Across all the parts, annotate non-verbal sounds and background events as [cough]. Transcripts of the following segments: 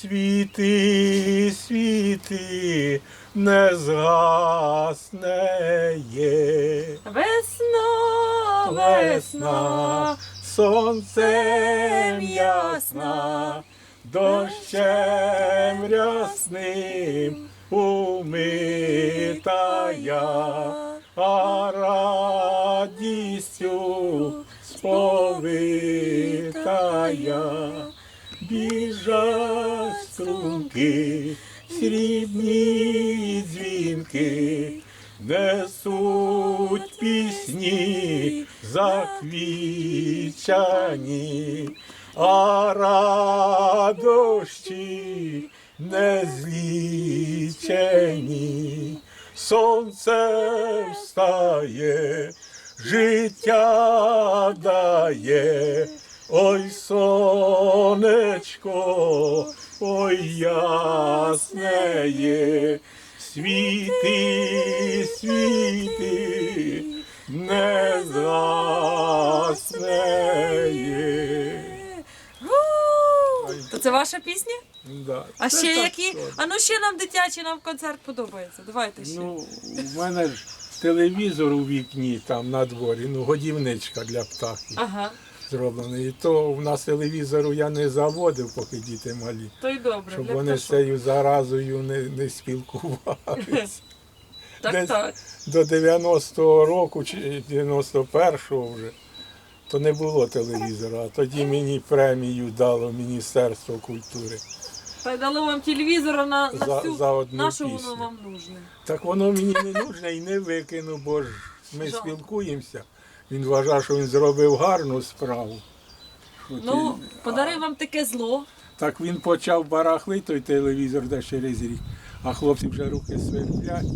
світи, світи, не згасне є. Весна, весна, сонцем ясна, дощем рясним умитая, а радістю сповитая. Біжать струнки, срібні дзвінки, несуть пісні заквічані, а радощі незлічені. Сонце встає, життя дає, ой сонечко, ой яснеє, світи, світи, не заснеє. То це ваша пісня? Да, А це ще так які? що. А ну ще нам дитячий, нам концерт подобається. Давайте ще. Ну, у мене ж телевізор у вікні там на дворі, ну, годівничка для птахів Ага, зроблений. І то в нас телевізору я не заводив, поки діти малі, то й добре. щоб вони з цією заразою не, не спілкувалися. [laughs] Так, десь- так. До 90-го року чи 91-го вже. То не було телевізора, а тоді мені премію дало Міністерство культури. Та й дало вам телевізора на, на всю, за одну на що пісню. воно вам нужне. Так воно мені не нужне і не викину, бо ж ми Жалко. спілкуємося. Він вважає, що він зробив гарну справу. Що Ну, ти- подарив вам таке зло. Так він почав барахлити той телевізор де через рік, а хлопці вже руки сверблять.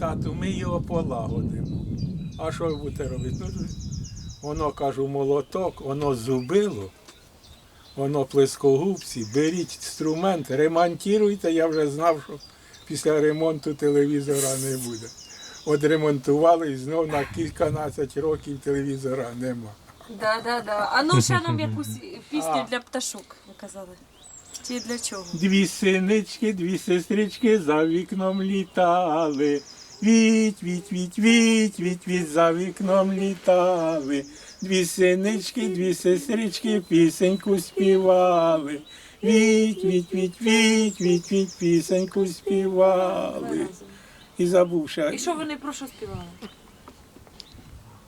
Тату, ми його полагодимо. А що ви будете робити? Ну, воно, кажу, молоток, воно зубило, воно плескогубці, беріть інструмент, ремонтуйте. Я вже знав, що після ремонту телевізора не буде. От ремонтували і знов на кільканадцять років телевізора нема. Да, да, да. А ну ще нам [laughs] якусь пісню А. для пташок, ви казали. Чи для чого? Дві синички, дві сестрички за вікном літали. Віть, віть, віть, віть, віть, віть, за вікном літали. Дві синички, дві сестрички пісеньку співали. Віть, віть, віть, віть, віть, віть, пісеньку співали. І забув. І що вони про що співали?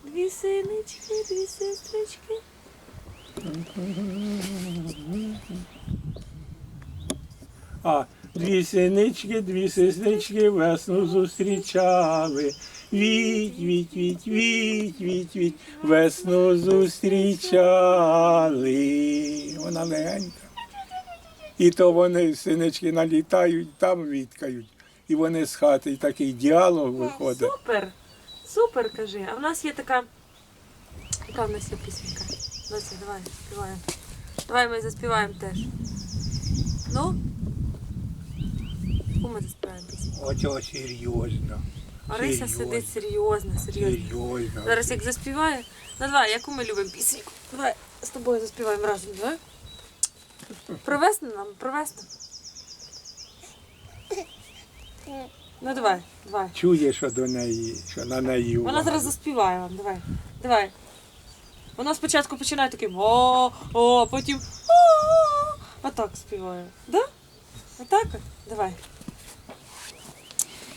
Дві синички, дві сестрички. А дві синички, дві сестрички весну зустрічали. Віть, віть, віть, віть, віть, віть, весну зустрічали. Вона легенька. І то вони, синички, налітають, там відкають. І вони з хати, і такий діалог виходить. Супер! Супер, кажи. А в нас є така. Яка в нас є пісенька? Дося, давай, співаємо. Давай ми заспіваємо теж. Ну? Яку ми заспіваємо пісню? Оцього серйозно. Орися Серйозно. сидить серйозно, серйозно. Серйозно. Зараз як заспіває. Ну давай, яку ми любимо пісеньку? Давай з тобою заспіваємо разом, давай. Провести нам, провести. Ну давай, давай. Чує, що до неї, що на неї. Вона зараз заспіває вам, давай. Давай. Вона спочатку починає таким о, о, потім о, отак співає. Да? Отак от? Давай.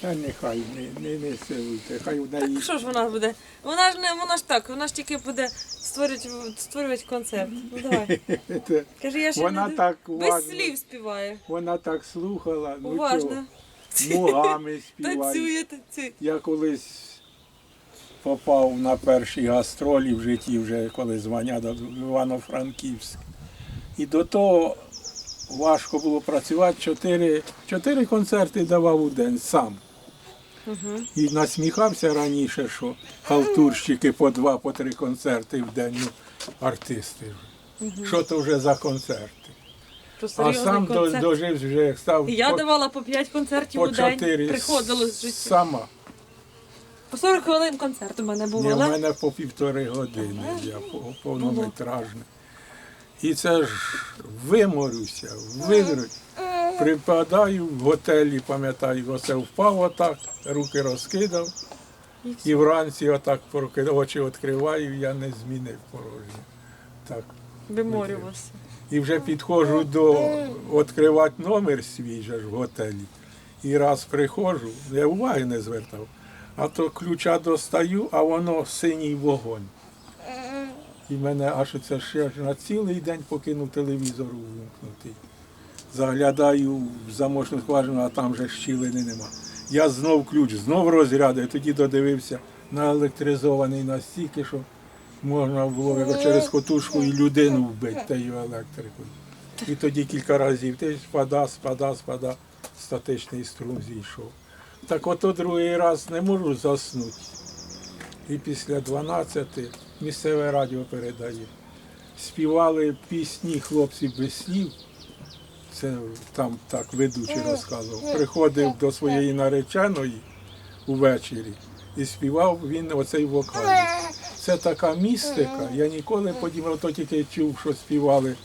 Та нехай не, не, не силуйте, хай в неї. Так що ж вона буде? Вона ж не вона ж так, вона ж тільки буде створювати, створювати концерт. Ну давай. [laughs] Каже, я ще Вона не так без уважно. слів співає. Вона так слухала, ну Уважно. Мугами [laughs] співає. Танцює, танцює. Я колись попав на перші гастролі в житті, вже коли звання до Івано-Франківськ. І до того важко було працювати. Чотири, чотири концерти давав у день сам. Угу. І насміхався раніше, що халтурщики по два, по три концерти в день, ну, артисти. вже. Що то вже за концерти? То А сам концерт. дожив вже як став я по, давала по 5 концертів по у день. Приходило з життя. сама. По 40 хвилин концерт у мене був, в мене по півтори години, я по- повнометражне. І це ж виморюся, вигруть. Припадаю в готелі, пам'ятаю, оце впав отак, руки розкидав. І вранці отак прокидав, очі відкриваю, я не змінив положення. Так. Виморювався. І вже підходжу до відкривати номер свій же ж в готелі. І раз приходжу, я уваги не звертав, а то ключа достаю, а воно синій вогонь. І мене аж це ще на цілий день покинув телевізор увімкнутий. Заглядаю в замочну скважину, а там вже щілини нема. Я знов ключ, знов розрядив, тоді додивився на електризований настільки, що можна було через котушку і людину вбити тією електрикою. І тоді кілька разів ти спада, спада, спада, статичний струм зійшов. Так ото другий раз не можу заснути. І після 12 місцеве радіо передає. Співали пісні хлопці без слів. Це там так ведучий розказував. Приходив до своєї нареченої увечері і співав він оцей вокал. Це така містика. Я ніколи подібно, то тільки чув, що співали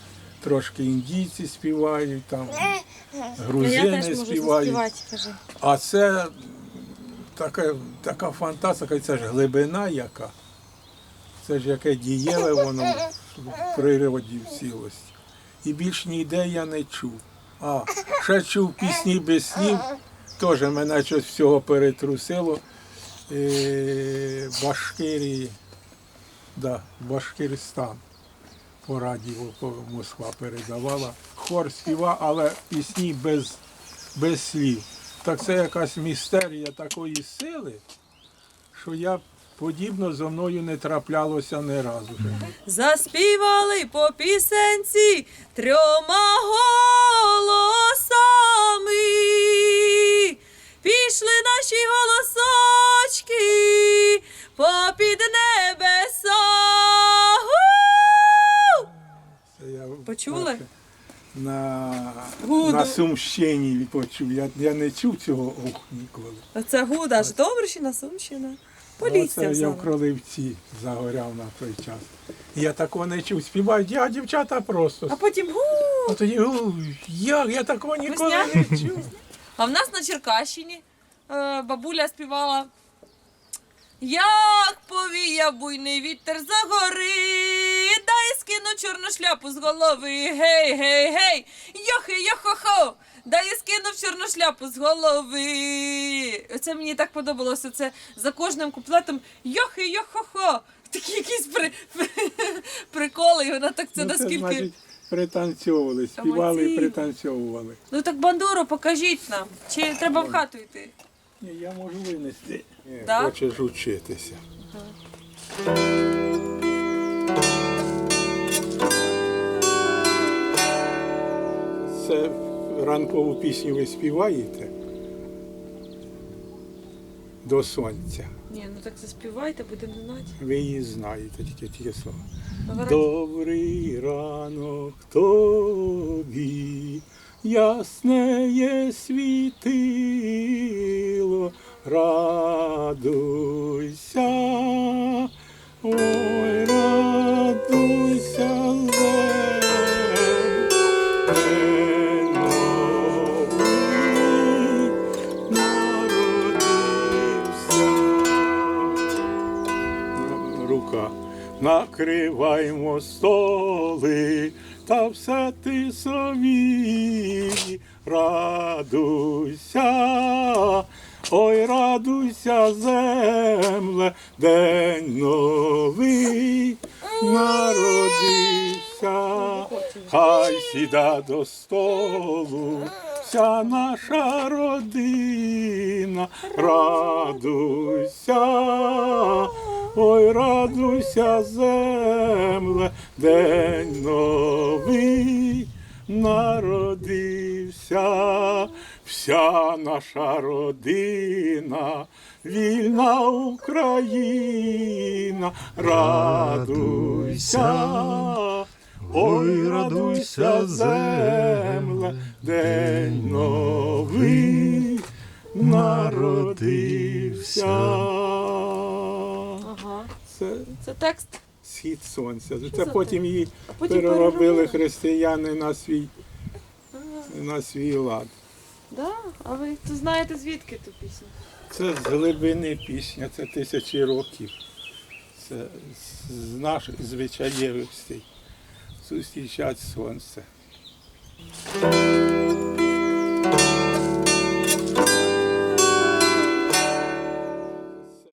трошки індійці співають, там грузини співають. А це така, така фантастика, це ж глибина яка. Це ж яке дієве воно в природі в цілості. І більш ніде я не чув. А, ще чув пісні без слів, теж мене щось всього перетрусило. Е, Башкирії, да, Башкиристан по радіо Москва передавала. Хор співа, але пісні без, без слів. Так це якась містерія такої сили, що я подібно зо мною не траплялося ні разу. Заспівали по пісенці трьома голосами. Пішли наші голосочки попід небеса. Я вперше На, Гуду. на Сумщині почув. Я, я не чув цього ох ніколи. Це Гуда, Житомирщина, Сумщина. Оце Поліція я в Кролевці загоряв на той час. Я такого не чув. Співають, а дівчата просто. А потім гу. А тоді, «У, як, я такого ніколи Весняний? не чув. А в нас на Черкащині е, бабуля співала. Як повія буйний вітер за гори, дай скину чорну шляпу з голови. Гей, гей, гей, йохи, йохо-хо, дай скину чорну шляпу з голови. Оце мені так подобалося. Це за кожним куплетом йохи, йохо-хо. Такі якісь при, [laughs] приколи, і вона так це Ну, це наскільки. значить, пританцьовували, співали і пританцьовували. Ну так бандуру покажіть нам. Чи треба в хату йти? Ні, я можу винести. Ні, Да? Хочеш учитися. Це ранкову пісню ви співаєте до сонця. Ні, ну так заспівайте, будемо знати. Ви її знаєте, тільки ті слова. Добрий ранок тобі, ясне є світило, радуйся, ой, Накриваймо столи, та все ти собі радуйся, ой, радуйся, земле, день новий народився, хай сіда до столу. Вся наша родина, радуйся, ой, радуйся, земле, день новий народився, вся наша родина, вільна Україна, радуйся. Ой, радуйся, земле, день новий народився. Ага. Це Це текст. схід сонця. Це потім її потім переробили переробили. християни на свій на свій лад. Да? А ви то знаєте звідки ту пісню? Це з глибини пісня, це тисячі років. Це з наших звичаєвостей. Зустрічать сонце.